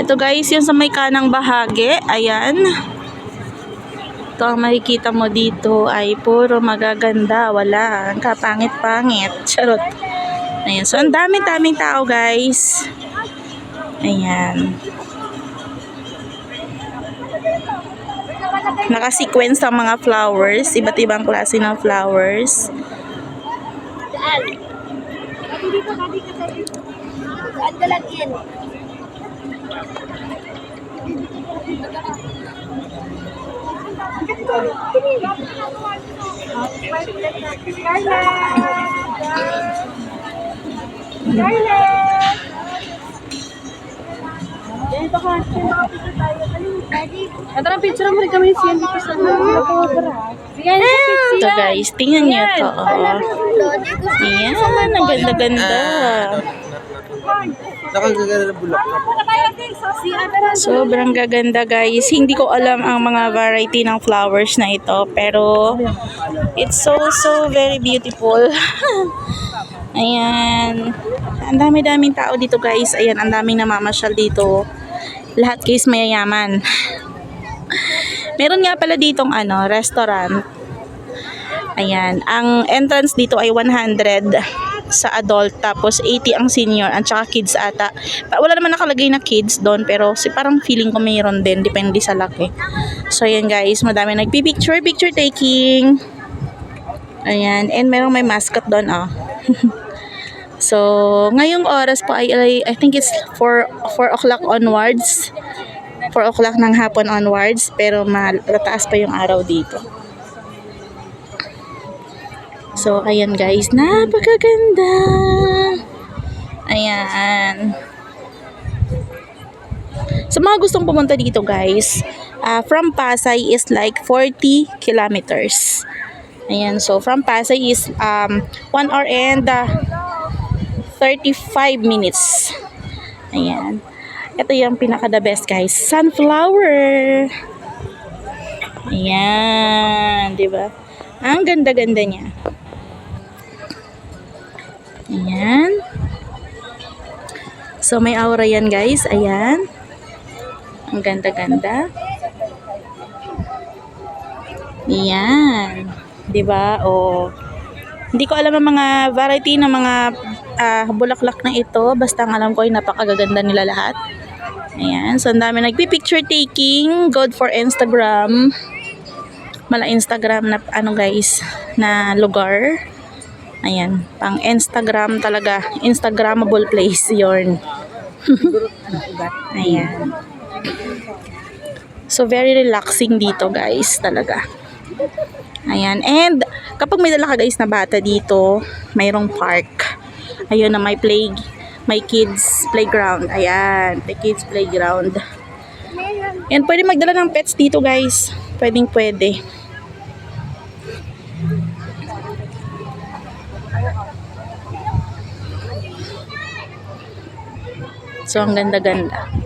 Ito guys, yung sa may kanang bahagi. Ayan. Ito ang makikita mo dito ay puro magaganda. Wala. Ang kapangit-pangit. Charot. Ayan. So, ang daming-daming tao guys. Ayan. Naka-sequence ang mga flowers. Iba't ibang klase ng flowers. Saan? Dito dito ka lang Carla! Carla! Dito ka, picture tayo. Ito na picture mo rin kami siya dito sa Ito guys, tingnan nyo to. Oh. Ayan, ang ganda-ganda. Sobrang gaganda guys. Hindi ko alam ang mga variety ng flowers na ito. Pero, it's so, so very beautiful. Ayan. Ang dami-daming tao dito guys. Ayan, ang daming namamasyal dito. Lahat guys mayayaman. Meron nga pala ditong ano, restaurant. Ayan. Ang entrance dito ay 100 sa adult tapos 80 ang senior at saka kids ata. Wala naman nakalagay na kids doon pero si parang feeling ko mayroon din depende sa laki. So ayan guys, madami nagpi-picture, picture taking. Ayan, and merong may mascot doon oh. so, ngayong oras po ay I think it's 4 4 o'clock onwards. 4 o'clock ng hapon onwards pero mataas pa yung araw dito. So, ayan guys, napakaganda. Ayan. Sa mga gustong pumunta dito guys, ah, from Pasay is like 40 kilometers. Ayan, so from Pasay is um, 1 hour and ah, 35 minutes. Ayan. Ito yung pinaka the best guys. Sunflower. Ayan, 'di ba? Ang ganda-ganda niya. Ayan. So, may aura yan, guys. Ayan. Ang ganda-ganda. Ayan. ba? O, hindi ko alam ang mga variety ng mga ah, bulaklak na ito. Basta ang alam ko ay napakagaganda nila lahat. Ayan. So, ang dami nagpi-picture taking. Good for Instagram. Mala Instagram na ano guys, na lugar. Ayan, pang Instagram talaga. Instagrammable place yon. Ayan. So, very relaxing dito guys, talaga. Ayan, and kapag may dala ka guys na bata dito, mayroong park. Ayun na may play, may kids playground. Ayan, may kids playground. And pwede magdala ng pets dito guys. Pwedeng pwede. So, ang ganda-ganda.